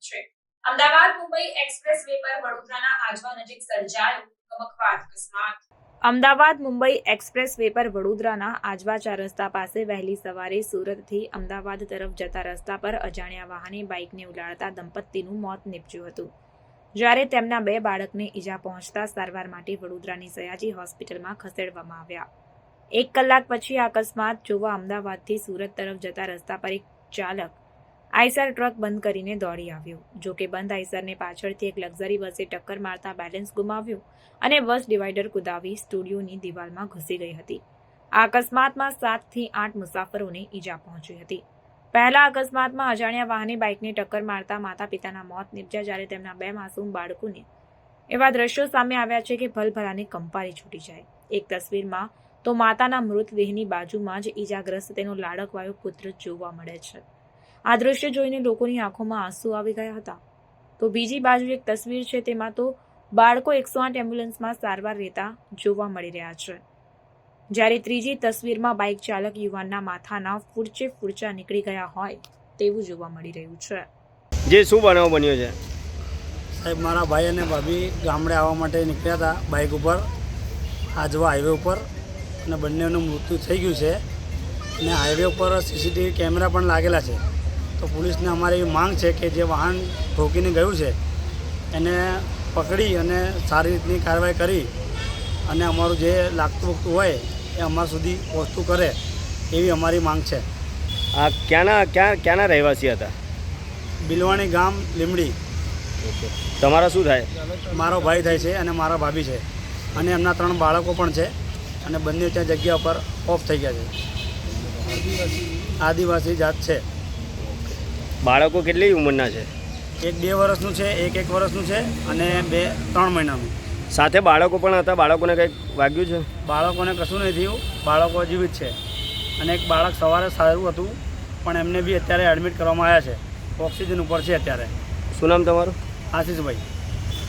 છે. Ahmedabad, Mumbai express way પર વડોદરાના આજવા નજીક સર્જાયો ગમખ્વાર અકસ્માત. અમદાવાદ, મુંબઈ એક્સપ્રેસ વે પર વડોદરાના આજવા ચાર રસ્તા પાસે વહેલી સવારે સુરતથી અમદાવાદ તરફ જતા રસ્તા પર અજાણ્યા વાહને બાઇકને ઉલાળતા દંપતીનું મોત નીપજ્યું હતું. જ્યારે તેમના બે બાળકને ઈજા પહોંચતા સારવાર માટે વડોદરાની સયાજી હોસ્પિટલમાં ખસેડવામાં આવ્યા. એક કલાક પછી અકસ્માત જોવા અમદાવાદથી સુરત તરફ જતા રસ્તા પર એક ચાલક આઈસર ટ્રક બંધ કરીને દોડી આવ્યો. જો કે બંધ આઈસરને પાછળથી એક લક્ઝરી બસે ટક્કર મારતા બેલેન્સ ગુમાવ્યું અને બસ ડિવાઈડર કુદાવી સ્ટુડિયોની દિવાલમાં ઘૂસી ગઈ હતી. આ અકસ્માતમાં સાતથી આઠ મુસાફરોને ઈજા પહોંચી હતી. પહેલા અકસ્માતમાં અજાણ્યા વાહને બાઇકને ટક્કર મારતા માતા પિતાના મોત નીપજ્યા જ્યારે તેમના બે માસૂમ બાળકોને એવા દ્રશ્યો સામે આવ્યા છે કે ભલભલાને કંપારી છૂટી જાય. એક તસવીરમાં તો માતાના મૃતદેહની બાજુમાં જ ઈજાગ્રસ્ત તેનો લાડકવાયો પુત્ર જોવા મળે છે. આ દૃશ્ય જોઈને લોકોની આંખોમાં આંસુ આવી ગયા હતા. તો બીજી બાજુ એક તસવીર છે તેમાં તો બાળકો એકસો આઠ એમ્બ્યુલન્સમાં સારવાર લેતા જોવા મળી રહ્યા છે. જ્યારે ત્રીજી તસવીરમાં બાઇક ચાલક યુવાનના માથાના ફૂરચે ફૂરચા નીકળી ગયા હોય તેવું જોવા મળી રહ્યું છે. જે શું બનાવ બન્યો છે? સાહેબ મારા ભાઈ અને ભાભી ગામડે આવવા માટે નીકળ્યા હતા બાઇક ઉપર આજવા હાઈવે ઉપર અને બંનેનું મૃત્યુ થઈ ગયું છે. અને હાઈવે ઉપર સીસીટીવી કેમેરા પણ લાગેલા છે. તો પોલીસને અમારી એવી માંગ છે કે જે વાહન ઠોકીને ગયું છે એને પકડી અને સારી રીતની કાર્યવાહી કરી અને અમારું જે લાગતું વખતું હોય એ અમારા સુધી પહોંચતું કરે એવી અમારી માંગ છે. આ ક્યાંના ક્યાં ક્યાંના રહેવાસી હતા? બિલવાણી ગામ લીમડી. તમારા શું થાય? મારો ભાઈ થાય છે અને મારા ભાભી છે અને એમના ત્રણ બાળકો પણ છે અને બંને ત્યાં જગ્યા પર ઓફ થઈ ગયા છે. આદિવાસી જાત છે. બાળકો કેટલી ઉંમરના છે? એક બે વર્ષનું છે એક એક વર્ષનું છે અને બે ત્રણ મહિનાનું. સાથે બાળકો પણ હતા? બાળકોને કંઈક વાગ્યું છે? બાળકોને કશું નહીં થયું. બાળકો જીવિત છે. અને એક બાળક સવારે સારું હતું પણ એમને બી અત્યારે એડમિટ કરવામાં આવ્યા છે. ઓક્સિજન ઉપર છે અત્યારે. શું નામ તમારું? આશીષભાઈ.